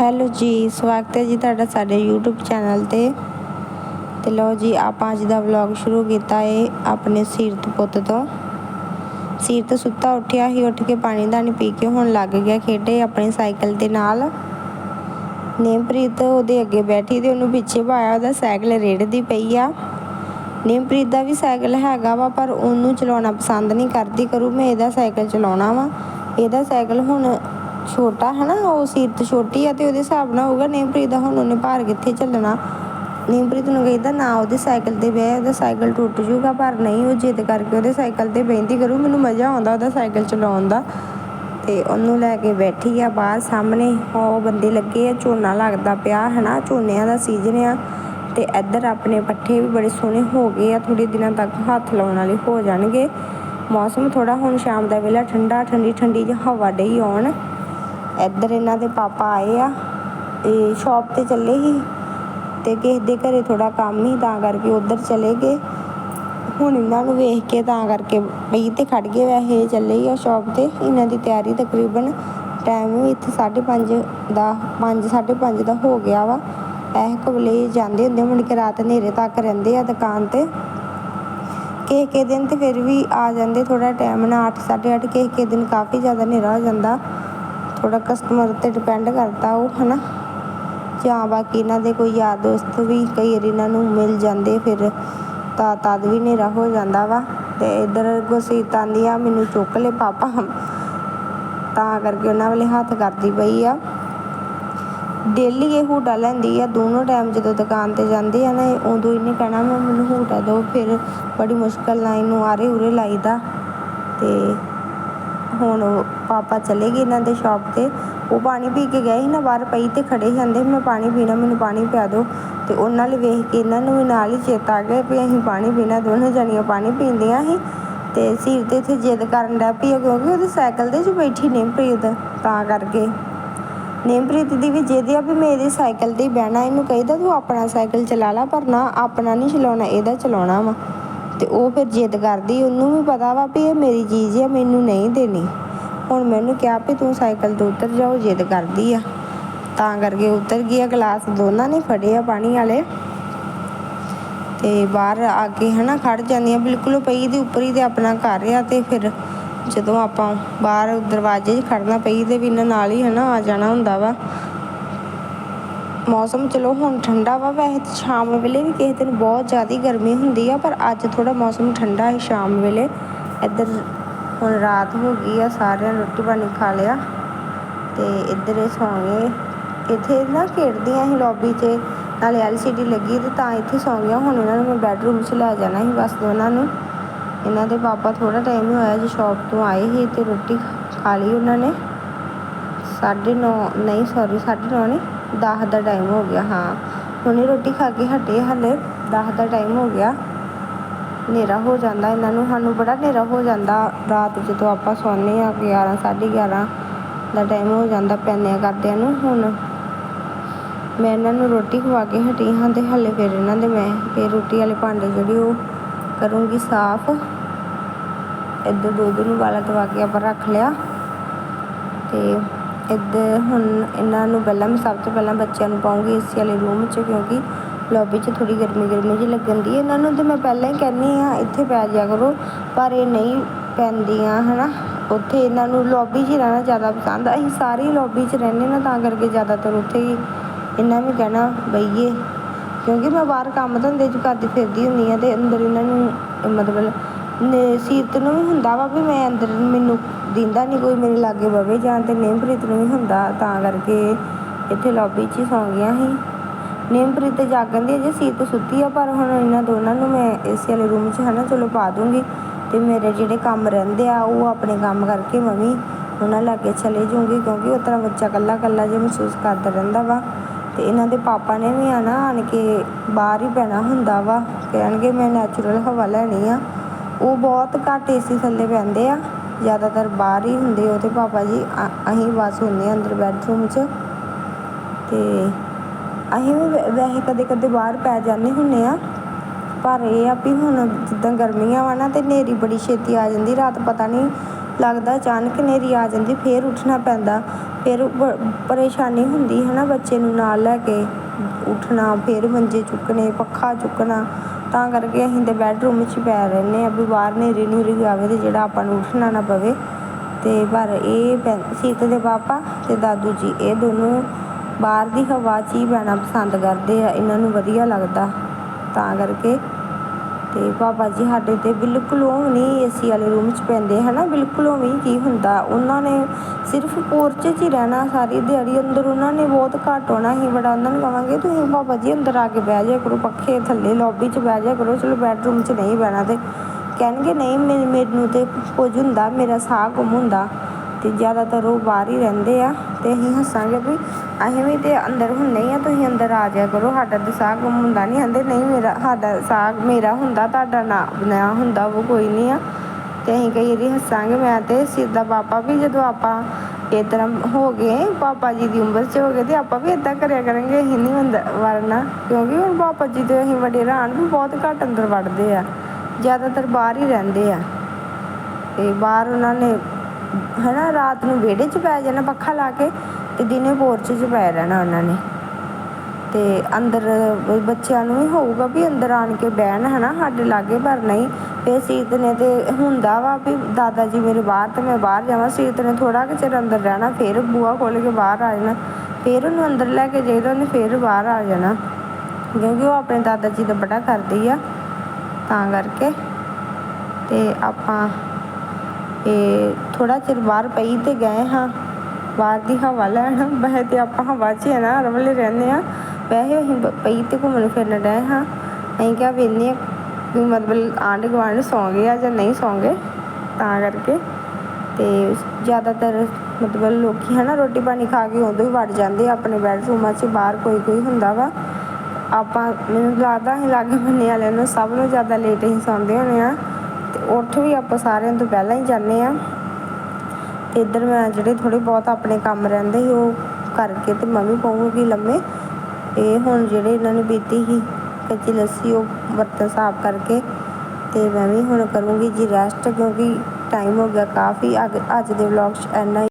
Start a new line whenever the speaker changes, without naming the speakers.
Hello ਜੀ, ਸਵਾਗਤ ਹੈ ਜੀ ਤੁਹਾਡਾ ਸਾਡੇ YouTube ਚੈਨਲ ਤੇ। ਤੇ ਲਓ ਜੀ, ਆਪਾਂ ਅੱਜ ਦਾ ਵਲੌਗ ਸ਼ੁਰੂ ਕੀਤਾ ਏ ਆਪਣੇ ਸੀਰਤ ਪੁੱਤ ਤੋਂ। ਸੀਰਤ ਸੁੱਤਾ ਉੱਠਿਆ ਹੀ ਉੱਠ ਕੇ ਪਾਣੀ ਦਾਣੀ ਪੀ ਕੇ ਹੁਣ ਲੱਗ ਗਿਆ ਖੇਡੇ ਆਪਣੇ ਸਾਈਕਲ ਦੇ ਨਾਲ। ਨੇਮਪ੍ਰੀਤ ਉਹਦੇ ਅੱਗੇ ਬੈਠੀ ਤੇ ਉਹਨੂੰ ਪਿੱਛੇ ਪਾਇਆ ਉਹਦਾ ਸਾਈਕਲ ਰੇੜਦੀ ਪਈ ਆ। ਨੇਮਪ੍ਰੀਤ ਦਾ ਵੀ ਸਾਈਕਲ ਹੈਗਾ ਵਾ, ਪਰ ਉਹਨੂੰ ਚਲਾਉਣਾ ਪਸੰਦ ਨਹੀਂ ਕਰਦੀ, ਕਰੂ ਮੈਂ ਇਹਦਾ ਸਾਈਕਲ ਚਲਾਉਣਾ ਵਾ। ਇਹਦਾ ਸਾਈਕਲ ਹੁਣ ਛੋਟਾ ਹੈ ਨਾ ਉਹ ਸੀਰਤ ਛੋਟੀ ਆ ਤੇ ਉਹਦੇ ਹਿਸਾਬ ਨਾਲ ਹੋਊਗਾ, ਨੇਮਪ੍ਰੀਤ ਦਾ ਹੁਣ ਉਹਨੇ ਭਾਰ ਕਿੱਥੇ ਚੱਲਣਾ? ਨੇਮਪ੍ਰੀਤ ਨੂੰ ਕਹਿੰਦਾ ਨਾ ਉਹਦੇ ਸਾਈਕਲ ਤੇ ਬਹਿ, ਉਹਦਾ ਸਾਈਕਲ ਟੁੱਟ ਜੂਗਾ ਪਰ ਨਹੀਂ, ਉਹ ਜਿੱਦ ਕਰਕੇ ਉਹਦੇ ਸਾਈਕਲ ਤੇ ਬਹਿੰਦੀ ਕਰੂ, ਮੈਨੂੰ ਮਜ਼ਾ ਆਉਂਦਾ ਉਹਦਾ ਸਾਈਕਲ ਚਲਾਉਣ ਦਾ। ਤੇ ਉਹਨੂੰ ਲੈ ਕੇ ਬੈਠੀ ਆ ਬਾਹਰ ਸਾਹਮਣੇ, ਉਹ ਬੰਦੇ ਲੱਗੇ ਆ, ਝੋਨਾ ਲੱਗਦਾ ਪਿਆ ਹਨਾ, ਝੋਨਿਆਂ ਦਾ ਸੀਜ਼ਨ ਆ। ਤੇ ਇੱਧਰ ਆਪਣੇ ਪੱਠੇ ਵੀ ਬੜੇ ਸੋਹਣੇ ਹੋ ਗਏ ਆ ਥੋੜੇ ਦਿਨਾਂ ਤੱਕ ਹੱਥ ਲਾਉਣ ਵਾਲੇ ਹੋ ਜਾਣਗੇ। ਮੌਸਮ ਥੋੜਾ ਹੁਣ ਸ਼ਾਮ ਦਾ ਵੇਲਾ, ਠੰਡਾ, ਠੰਡੀ ਠੰਡੀ ਜਿਹੀ ਹਵਾ ਡਈ ਆਉਣ। ਇੱਧਰ ਇਹਨਾਂ ਦੇ ਪਾਪਾ ਆਏ ਆ ਇਹ ਸ਼ਾਪ ਤੇ ਚੱਲੇ ਸੀ, ਤੇ ਕਿਸੇ ਦੇ ਘਰੇ ਥੋੜਾ ਕੰਮ ਹੀ ਤਾਂ ਕਰਕੇ ਉਧਰ ਚਲੇ ਗਏ। ਹੁਣ ਇਹਨਾਂ ਨੂੰ ਵੇਖ ਕੇ ਤਾਂ ਕਰਕੇ ਬਈ ਤੇ ਖੜ ਗਏ, ਵੈਸੇ ਚੱਲੇ ਆ ਸ਼ਾਪ ਤੇ। ਇਹਨਾਂ ਦੀ ਤਿਆਰੀ ਤਕਰੀਬਨ ਟਾਈਮ ਵੀ ਇੱਥੇ 5:30 ਦਾ 5:30 ਦਾ ਹੋ ਗਿਆ ਵਾ। ਇਹ ਕਬਲੇ ਜਾਂਦੇ ਹੁੰਦੇ ਮੁੜ ਕੇ ਰਾਤ ਹਨੇਰੇ ਤੱਕ ਰਹਿੰਦੇ ਆ ਦੁਕਾਨ ਤੇ। ਕਿਸੇ ਕਿਸੇ ਦਿਨ ਤੇ ਫਿਰ ਵੀ ਆ ਜਾਂਦੇ ਥੋੜਾ ਟਾਈਮ ਨਾਲ 8 8:30 ਕਿਸੇ ਕਿਸੇ ਦਿਨ ਕਾਫੀ ਜ਼ਿਆਦਾ ਹਨੇਰਾ ਹੋ ਜਾਂਦਾ। ਥੋੜਾ ਕਸਟਮਰ ਤੇ ਡਿਪੈਂਡ ਕਰਦਾ ਉਹ, ਹਨਾ? ਜਾਂ ਬਾਕੀ ਇਹਨਾਂ ਦੇ ਕੋਈ ਯਾਰ ਦੋਸਤ ਵੀ ਕਈ ਵਾਰੀ ਇਹਨਾਂ ਨੂੰ ਮਿਲ ਜਾਂਦੇ ਫਿਰ ਤਾਂ ਤਦ ਵੀ ਹਨੇਰਾ ਹੋ ਜਾਂਦਾ ਵਾ। ਤੇ ਇਧਰ ਗੁਰਸੀਤ ਆਂਦੀ ਆ, ਮੈਨੂੰ ਚੁੱਕ ਲੈ ਪਾਪਾ। ਤਾਂ ਕਰਕੇ ਉਹਨਾਂ ਵਾਲੇ ਹੱਥ ਕਰਦੀ ਪਈ ਆ। ਡੇਲੀ ਇਹ ਹੂਟਾ ਲੈਂਦੀ ਆ। ਦੋਨੋਂ ਟਾਈਮ ਜਦੋਂ ਦੁਕਾਨ ਤੇ ਜਾਂਦੀ ਆ ਨਾ, ਉਦੋਂ ਇਹਨੇ ਕਹਿਣਾ, ਮੈਂ, ਮੈਨੂੰ ਹੂਟਾ ਦਿਓ ਫਿਰ ਬੜੀ ਮੁਸ਼ਕਲ ਨਾਲ ਇਹਨੂੰ ਆਰੇ ਉਰੇ ਲਾਈਦਾ ਤੇ ਹੁਣ ਪਾਪਾ ਚਲੇ ਗਏ ਇਹਨਾਂ ਦੇ ਸ਼ਾਪ ਤੇ, ਉਹ ਪਾਣੀ ਪੀ ਕੇ ਗਏ ਸੀ ਨਾ, ਬਾਹਰ ਪਈ ਤੇ ਖੜੇ ਜਾਂਦੇ ਮੈਂ ਪਾਣੀ ਪੀਣਾ, ਮੈਨੂੰ ਪਾਣੀ ਪਿਆ ਦਿਓ। ਤੇ ਉਹਨਾਂ ਲਈ ਵੇਖ ਕੇ ਇਹਨਾਂ ਨੂੰ ਵੀ ਨਾਲ ਹੀ ਚੇਤਾ ਆ ਗਿਆ ਵੀ ਅਸੀਂ ਪਾਣੀ ਪੀਣਾ, ਦੋਨੋਂ ਜਣੀਆਂ ਪਾਣੀ ਪੀਂਦੀਆਂ ਸੀ। ਤੇ ਸੀਰ ਤੇ ਇੱਥੇ ਜਿੱਦ ਕਰਨ ਲੱਗ ਪਈ ਕਿਉਂਕਿ ਉਹਦੇ ਸਾਈਕਲ ਦੇ 'ਚ ਬੈਠੀ ਨੇਮਪ੍ਰੀਤ, ਤਾਂ ਕਰਕੇ। ਨੇਮਪ੍ਰੀਤ ਦੀ ਵੀ ਜਿੱਦ ਆ ਵੀ ਮੈਂ ਇਹਦੇ ਸਾਈਕਲ ਤੇ ਬਹਿਣਾ, ਇਹਨੂੰ ਕਹਿੰਦਾ ਤੂੰ ਆਪਣਾ ਸਾਈਕਲ ਚਲਾ ਲਾ, ਪਰ ਨਾ ਆਪਣਾ ਨਹੀਂ ਚਲਾਉਣਾ, ਇਹਦਾ ਚਲਾਉਣਾ ਵਾ। ਤੇ ਉਹ ਫਿਰ ਜਿੱਦ ਕਰਦੀ, ਉਹਨੂੰ ਵੀ ਪਤਾ ਵਾ ਵੀ ਇਹ ਮੇਰੀ ਚੀਜ਼ ਆ, ਮੈਨੂੰ ਨਹੀਂ ਦੇਣੀ। ਹੁਣ ਮੈਨੂੰ ਕਿਹਾ ਵੀ ਤੂੰ ਸਾਈਕਲ ਤੋਂ ਉਤਰ ਜਾਓ ਜਿੱਦ ਕਰਦੀ ਆ। ਤਾਂ ਕਰਕੇ ਉਤਰ ਗਿਆ ਗਲਾਸ ਦੋਨਾਂ ਨੇ ਫੜੇ ਆ ਪਾਣੀ ਵਾਲੇ। ਤੇ ਬਾਹਰ ਆ ਕੇ ਹਨਾ ਖੜ ਜਾਂਦੀਆਂ ਬਿਲਕੁਲ ਪਈ ਦੇ ਉੱਪਰ ਹੀ ਤੇ ਆਪਣਾ ਘਰ ਆ ਤੇ ਫਿਰ ਜਦੋਂ ਆਪਾਂ ਬਾਹਰ ਦਰਵਾਜ਼ੇ 'ਚ ਖੜਨਾ, ਪਈ ਤੇ ਵੀ ਇਹਨਾਂ ਨਾਲ ਹੀ ਹਨਾ ਆ ਜਾਣਾ ਹੁੰਦਾ ਵਾ। ਮੌਸਮ ਚਲੋ ਹੁਣ ਠੰਡਾ ਵਾ, ਵੈਸੇ ਤਾਂ ਸ਼ਾਮ ਵੇਲੇ ਵੀ ਕਿਸੇ ਦਿਨ ਬਹੁਤ ਜ਼ਿਆਦਾ ਗਰਮੀ ਹੁੰਦੀ ਆ, ਪਰ ਅੱਜ ਥੋੜ੍ਹਾ ਮੌਸਮ ਠੰਡਾ ਹੈ ਸ਼ਾਮ ਵੇਲੇ। ਇੱਧਰ ਹੁਣ ਰਾਤ ਹੋ ਗਈ ਆ, ਸਾਰਿਆਂ ਨੇ ਰੋਟੀ ਪਾਣੀ ਖਾ ਲਿਆ ਤੇ ਇੱਧਰ ਇਹ ਸੌਂ ਗਏ ਇੱਥੇ ਨਾ ਖੇਡਦੀਆਂ ਸੀ ਲੌਬੀ 'ਚ ਨਾਲੇ ਐਲਸੀਡੀ ਲੱਗੀ ਤੇ ਤਾਂ ਇੱਥੇ ਸੌਂ ਗਿਆ ਹੁਣ ਇਹਨਾਂ ਨੂੰ ਮੈਂ ਬੈੱਡਰੂਮ 'ਚ ਲੈ ਜਾਣਾ ਸੀ ਬਸ ਦੋਨਾਂ ਨੂੰ। ਇਹਨਾਂ ਦੇ ਪਾਪਾ ਥੋੜਾ ਟਾਈਮ ਹੀ ਹੋਇਆ ਜੀ ਸ਼ਾਪ ਤੋਂ ਆਏ ਸੀ ਤੇ ਰੋਟੀ ਖਾ ਲਈ ਉਹਨਾਂ ਨੇ। 9:30 ਨਹੀਂ ਸੌਰੀ 9:30 ਨੇ। 10 ਦਾ ਟਾਈਮ ਹੋ ਗਿਆ, ਹਾਂ। ਹੁਣੇ ਰੋਟੀ ਖਾ ਕੇ ਹਟੇ ਹਲੇ 10 ਦਾ ਟਾਈਮ ਹੋ ਗਿਆ। ਹਨੇਰਾ ਹੋ ਜਾਂਦਾ ਇਹਨਾਂ ਨੂੰ, ਸਾਨੂੰ ਬੜਾ ਹਨੇਰਾ ਹੋ ਜਾਂਦਾ। ਰਾਤ ਜਦੋਂ ਆਪਾਂ ਸੌਂਦੇ ਆ 11 11:30 ਦਾ ਟਾਈਮ ਹੋ ਜਾਂਦਾ ਪੈਨਿਆ ਕਰਦਿਆਂ ਨੂੰ, ਹੁਣ ਮੈਂ ਇਹਨਾਂ ਨੂੰ ਰੋਟੀ ਖਵਾ ਕੇ ਹਟੀ ਹਾਂ ਤੇ ਹਲੇ ਫਿਰ ਇਹਨਾਂ ਦੇ ਮੈਂ ਇਹ ਰੋਟੀ ਵਾਲੇ ਭਾਂਡੇ ਜਿਹੜੇ ਉਹ ਕਰੂੰਗੀ ਸਾਫ਼। ਇੱਧਰ ਦੁੱਧ ਨੂੰ ਵਾਲਾ ਦਵਾ ਕੇ ਆਪਾਂ ਰੱਖ ਲਿਆ ਤੇ ਇੱਧਰ ਹੁਣ ਇਹਨਾਂ ਨੂੰ ਪਹਿਲਾਂ ਮੈਂ ਸਭ ਤੋਂ ਪਹਿਲਾਂ ਬੱਚਿਆਂ ਨੂੰ ਪਾਉਂਗੀ ਏਸੀ ਵਾਲੇ ਰੂਮ 'ਚ ਕਿਉਂਕਿ ਲੌਬੀ 'ਚ ਥੋੜੀ ਗਰਮੀ ਗਰਮੀ ਜਿਹੀ ਲੱਗਣ ਦੀ ਇਹਨਾਂ ਨੂੰ ਤੇ ਮੈਂ ਪਹਿਲਾਂ ਹੀ ਕਹਿੰਦੀ ਹਾਂ, ਇੱਥੇ ਪੈ ਜਾ ਕਰੋ, ਪਰ ਇਹ ਨਹੀਂ ਪੈਂਦੀਆਂ, ਹਨਾ? ਉੱਥੇ ਇਹਨਾਂ ਨੂੰ ਲੌਬੀ 'ਚ ਰਹਿਣਾ ਜ਼ਿਆਦਾ ਪਸੰਦ ਅਸੀਂ ਸਾਰੀ ਲੌਬੀ 'ਚ ਰਹਿੰਦੇ ਨਾ, ਤਾਂ ਕਰਕੇ ਜ਼ਿਆਦਾਤਰ ਉੱਥੇ ਹੀ ਇਹਨਾਂ ਵੀ ਕਹਿਣਾ ਬਈਏ। ਕਿਉਂਕਿ ਮੈਂ ਬਾਹਰ ਕੰਮ ਧੰਦੇ 'ਚ ਕਰਦੀ ਫਿਰਦੀ ਹੁੰਦੀ ਆ ਤੇ ਅੰਦਰ ਇਹਨਾਂ ਨੂੰ ਮਤਲਬ, ਨੇ ਸੀਰਤ ਨੂੰ ਵੀ ਹੁੰਦਾ ਵਾ ਵੀ ਮੈਂ ਅੰਦਰ, ਮੈਨੂੰ ਦਿੰਦਾ ਨਹੀਂ ਕੋਈ ਮੇਰੇ ਲਾਗੇ ਬਵੇ ਜਾਂ ਤੇ ਨੇਮਪ੍ਰੀਤ ਨੂੰ ਵੀ ਹੁੰਦਾ, ਤਾਂ ਕਰਕੇ ਇੱਥੇ ਲੌਬੀ 'ਚ ਹੀ ਸੌਂ ਗਿਆ ਸੀ। ਨੇਮਪ੍ਰੀਤ ਤੇ ਜਾਗਣ ਦੀ ਅਜੇ ਸੀਰਤ ਸੁੱਤੀ ਆ, ਪਰ ਹੁਣ ਇਹਨਾਂ ਦੋਨਾਂ ਨੂੰ ਮੈਂ ਏਸੀ ਵਾਲੇ ਰੂਮ 'ਚ ਹਨਾ, ਚਲੋ ਪਾ ਦੂੰਗੀ। ਤੇ ਮੇਰੇ ਜਿਹੜੇ ਕੰਮ ਰਹਿੰਦੇ ਆ, ਉਹ ਆਪਣੇ ਕੰਮ ਕਰਕੇ ਮੈਂ ਵੀ ਉਹਨਾਂ ਲਾਗੇ ਚਲੇ ਜਾਊਂਗੀ, ਕਿਉਂਕਿ ਉਹ ਤਰ੍ਹਾਂ ਬੱਚਾ ਕੱਲਾ ਕੱਲਾ ਜਿਹਾ ਮਹਿਸੂਸ ਕਰਦਾ ਰਹਿੰਦਾ ਵਾ। ਤੇ ਇਹਨਾਂ ਦੇ ਪਾਪਾ ਨੇ ਵੀ ਆਣਾ ਆਣ ਕੇ ਬਾਹਰ ਹੀ ਪੈਣਾ ਹੁੰਦਾ ਵਾ। ਕਹਿਣਗੇ, ਮੈਂ ਨੈਚੁਰਲ ਹਵਾ ਲੈਣੀ ਆ। ਉਹ ਬਹੁਤ ਘੱਟ ਏਸੀ ਥੱਲੇ ਪੈਂਦੇ ਆ। ਜ਼ਿਆਦਾਤਰ ਬਾਹਰ ਹੀ ਹੁੰਦੇ ਉਹਦੇ ਪਾਪਾ ਜੀ ਅਸੀਂ ਬਸ ਹੁੰਦੇ ਆ ਅੰਦਰ ਬੈਡਰੂਮ 'ਚ। ਤੇ ਅਸੀਂ ਵੀ ਵੈ- ਵੈਸੇ ਕਦੇ ਕਦੇ ਬਾਹਰ ਪੈ ਜਾਂਦੇ ਹੁੰਨੇ ਆ। ਪਰ ਇਹ ਆ ਵੀ ਹੁਣ ਜਿੱਦਾਂ ਗਰਮੀਆਂ ਵਾ ਨਾ ਤੇ ਹਨੇਰੀ ਬੜੀ ਛੇਤੀ ਆ ਜਾਂਦੀ, ਰਾਤ ਪਤਾ ਨਹੀਂ ਲੱਗਦਾ, ਅਚਾਨਕ ਹਨੇਰੀ ਆ ਜਾਂਦੀ, ਫੇਰ ਉੱਠਣਾ ਪੈਂਦਾ। ਫਿਰ ਬ- ਪਰੇਸ਼ਾਨੀ ਹੁੰਦੀ ਹੈ ਨਾ ਬੱਚੇ ਨੂੰ ਨਾਲ ਲੈ ਕੇ। ਉੱਠਣਾ, ਫਿਰ ਮੰਜੇ ਚੁੱਕਣੇ, ਪੱਖਾ ਚੁੱਕਣਾ। ਤਾਂ ਕਰਕੇ ਅਸੀਂ ਤਾਂ ਬੈਡਰੂਮ 'ਚ ਪੈ ਰਹਿੰਦੇ ਹਾਂ ਵੀ ਬਾਹਰ ਨੇਰੀ ਨੂਰੀ ਆਵੇ ਤੇ ਜਿਹੜਾ ਆਪਾਂ ਨੂੰ ਉੱਠਣਾ ਨਾ ਪਵੇ। ਤੇ ਪਰ ਇਹ ਪੈ- ਸੀਤ ਦੇ ਪਾਪਾ ਤੇ ਦਾਦੂ ਜੀ, ਇਹ ਦੋਨੋਂ ਬਾਹਰ ਦੀ ਹਵਾ 'ਚ ਹੀ ਬਹਿਣਾ ਪਸੰਦ ਕਰਦੇ ਆ। ਇਹਨਾਂ ਨੂੰ ਵਧੀਆ ਲੱਗਦਾ। ਤਾਂ ਕਰਕੇ ਤੇ ਬਾਬਾ ਜੀ ਸਾਡੇ ਤੇ ਬਿਲਕੁਲ ਉਹ ਨਹੀਂ ਏਸੀ ਵਾਲੇ ਰੂਮ 'ਚ ਪੈਂਦੇ, ਹਨਾ? ਬਿਲਕੁਲ ਉਹ ਵੀ ਕੀ ਹੁੰਦਾ? ਉਹਨਾਂ ਨੇ ਸਿਰਫ ਪੋਰਚ 'ਚ ਹੀ ਰਹਿਣਾ, ਸਾਰੀ ਦਿਹਾੜੀ ਅੰਦਰ ਉਹਨਾਂ ਨੇ ਬਹੁਤ ਘੱਟ ਹੋਣਾ ਹੀ ਬੜਾ। ਉਹਨਾਂ ਨੂੰ ਕਵਾਂਗੇ, ਤੁਸੀਂ ਬਾਬਾ ਜੀ ਅੰਦਰ ਆ ਕੇ ਬਹਿ ਜਾਇਆ ਕਰੋ, ਪੱਖੇ ਥੱਲੇ ਲੌਬੀ 'ਚ ਬਹਿ ਜਾਇਆ ਕਰੋ, ਚਲੋ ਬੈਡਰੂਮ 'ਚ ਨਹੀਂ ਬਹਿਣਾ ਤੇ। ਕਹਿਣਗੇ, ਨਹੀਂ, ਮੈ- ਮੈਨੂੰ ਤੇ ਕੁਝ ਹੁੰਦਾ, ਮੇਰਾ ਸਾਹ ਗੁੰਮ ਹੁੰਦਾ। ਤੇ ਜ਼ਿਆਦਾਤਰ ਉਹ ਬਾਹਰ ਹੀ ਰਹਿੰਦੇ ਆ ਤੇ ਅਸੀਂ ਹੱਸਾਂਗੇ ਵੀ ਅਸੀਂ ਵੀ ਤੇ ਅੰਦਰ ਹੁੰਦੇ ਹੀ ਆ, ਤੁਸੀਂ ਅੰਦਰ ਆ ਜਾਇਆ ਕਰੋ, ਸਾਡਾ ਤੇ ਸਾਹ ਗੁੰਮ ਹੁੰਦਾ ਨਹੀਂ ਆਂਦੇ, ਨਹੀਂ ਮੇਰਾ, ਸਾਡਾ ਸਾਹ ਮੇਰਾ ਹੁੰਦਾ, ਤੁਹਾਡਾ ਨਾ ਨਾ ਹੁੰਦਾ ਉਹ ਕੋਈ ਨਹੀਂ ਆ। ਤੇ ਅਸੀਂ ਕਈ ਵਾਰੀ ਹੱਸਾਂਗੇ, ਮੈਂ ਤੇ ਸਿੱਧਾ ਪਾਪਾ ਵੀ ਜਦੋਂ ਆਪਾਂ ਇਸ ਤਰ੍ਹਾਂ ਹੋ ਗਏ, ਪਾਪਾ ਜੀ ਦੀ ਉਮਰ 'ਚ ਹੋ ਗਏ ਤੇ ਆਪਾਂ ਵੀ ਇਦਾਂ ਕਰਿਆ ਕਰਾਂਗੇ, ਅਸੀਂ ਨਹੀਂ ਹੁੰਦਾ ਵਰਨਾ, ਕਿਉਂਕਿ ਹੁਣ ਪਾਪਾ ਜੀ ਤੇ ਅਸੀਂ ਵੱਡੇ ਰਾਣ ਵੀ ਬਹੁਤ ਘੱਟ ਅੰਦਰ ਵੜਦੇ ਆ, ਜ਼ਿਆਦਾਤਰ ਬਾਹਰ ਹੀ ਰਹਿੰਦੇ ਆ। ਤੇ ਬਾਹਰ ਉਹਨਾਂ ਨੇ ਹਨਾ ਰਾਤ ਨੂੰ ਵਿਹੜੇ 'ਚ ਪੈ ਜਾਣਾ, ਪੱਖਾ ਲਾ ਕੇ ਤੇ ਦਿਨੇ ਪੋਰਚ 'ਚ ਪੈ ਰਹਿਣਾ ਉਹਨਾਂ ਨੇ। ਤੇ ਅੰਦਰ ਬੱਚਿਆਂ ਨੂੰ ਵੀ ਹੋਊਗਾ ਵੀ ਅੰਦਰ ਆਣ ਕੇ ਬਹਿਣ ਹਨਾ ਸਾਡੇ ਲਾਗੇ, ਪਰ ਨਹੀਂ। ਫੇ ਸੀਤ ਨੇ ਤੇ ਹੁੰਦਾ ਵਾ ਵੀ ਦਾਦਾ ਜੀ ਮੇਰੇ ਬਾਹਰ ਤੇ ਮੈਂ ਬਾਹਰ ਜਾਵਾਂ। ਸੀਤ ਨੇ ਥੋੜਾ ਕਿ ਚਿਰ ਅੰਦਰ ਰਹਿਣਾ, ਫਿਰ ਬੂਹਾ ਖੋਲ ਕੇ ਬਾਹਰ ਆ ਜਾਣਾ। ਫਿਰ ਉਹਨੂੰ ਅੰਦਰ ਲੈ ਕੇ ਜਾਈਦਾ, ਉਹਨੇ ਫਿਰ ਬਾਹਰ ਆ ਜਾਣਾ। ਕਿਉਂਕਿ ਉਹ ਆਪਣੇ ਦਾਦਾ ਜੀ ਦਾ ਬੜਾ ਕਰਦੀ ਆ, ਤਾਂ ਕਰਕੇ। ਤੇ ਆਪਾਂ ਇਹ ਥੋੜਾ ਚਿਰ ਬਾਹਰ ਪਈ ਤੇ ਗਏ ਹਾਂ। ਬਾਹਰ ਦੀ ਹਵਾ ਲੈਣ। ਵੈਸੇ ਤੇ ਆਪਾਂ ਹਵਾ 'ਚ ਹੈ ਨਾ ਰਵਲੇ ਰਹਿੰਦੇ ਆ ਵੈਸੇ ਅਸੀਂ ਪਈ ਤੇ ਘੁੰਮਣ ਫਿਰਨ ਡਏ ਹਾਂ। ਅਸੀਂ ਕਿਹਾ ਵੇਨੇ ਵੀ ਮਤਲਬ ਆਂਢ ਗੁਆਂਢ ਸੌਂ ਗਏ ਆ ਜਾਂ ਨਹੀਂ ਸੌਂ ਗਏ ਤਾਂ ਕਰਕੇ। ਤੇ ਜ਼ਿਆਦਾਤਰ ਮਤਲਬ ਲੋਕੀ ਹੈ ਨਾ, ਰੋਟੀ ਪਾਣੀ ਖਾ ਕੇ ਉਦੋਂ ਹੀ ਵੜ ਜਾਂਦੇ ਆ ਆਪਣੇ ਬੈਡਰੂਮਾਂ 'ਚ, ਬਾਹਰ ਕੋਈ ਕੋਈ ਹੁੰਦਾ ਵਾ। ਆਪਾਂ ਮੈਨੂੰ ਲੱਗਦਾ ਅਸੀਂ ਲਾਗੇ ਬੰਨੇ ਵਾਲਿਆਂ ਨੂੰ ਸਭ ਨੂੰ ਜ਼ਿਆਦਾ ਲੇਟ ਹੀ ਸੌਂਦੇ ਹੋਣੇ ਆ। ਤੇ ਉੱਠ ਵੀ ਆਪਾਂ ਸਾਰਿਆਂ ਤੋਂ ਪਹਿਲਾਂ ਹੀ ਜਾਂਦੇ ਆ ਤੇ ਇੱਧਰ ਮੈਂ ਜਿਹੜੇ ਥੋੜੇ ਬਹੁਤ ਆਪਣੇ ਕੰਮ ਰਹਿੰਦੇ ਸੀ, ਉਹ ਕਰਕੇ ਤੇ ਮੈਂ ਵੀ ਪਊਂਗੀ ਲੰਮੇ। ਇਹ ਹੁਣ ਜਿਹੜੇ ਇਹਨਾਂ ਨੇ ਬੀਤੀ ਸੀ, ਕੱਚੀ ਲੱਸੀ ਉਹ ਬਰਤਨ ਸਾਫ਼ ਕਰਕੇ ਤੇ ਮੈਂ ਵੀ ਹੁਣ ਕਰੂੰਗੀ ਜੀ ਰੈਸਟ ਕਿਉਂਕਿ ਟਾਈਮ ਹੋ ਗਿਆ ਕਾਫੀ। ਅੱਜ ਅੱਜ ਦੇ ਵਲੌਗ 'ਚ ਇੰਨਾ ਹੀ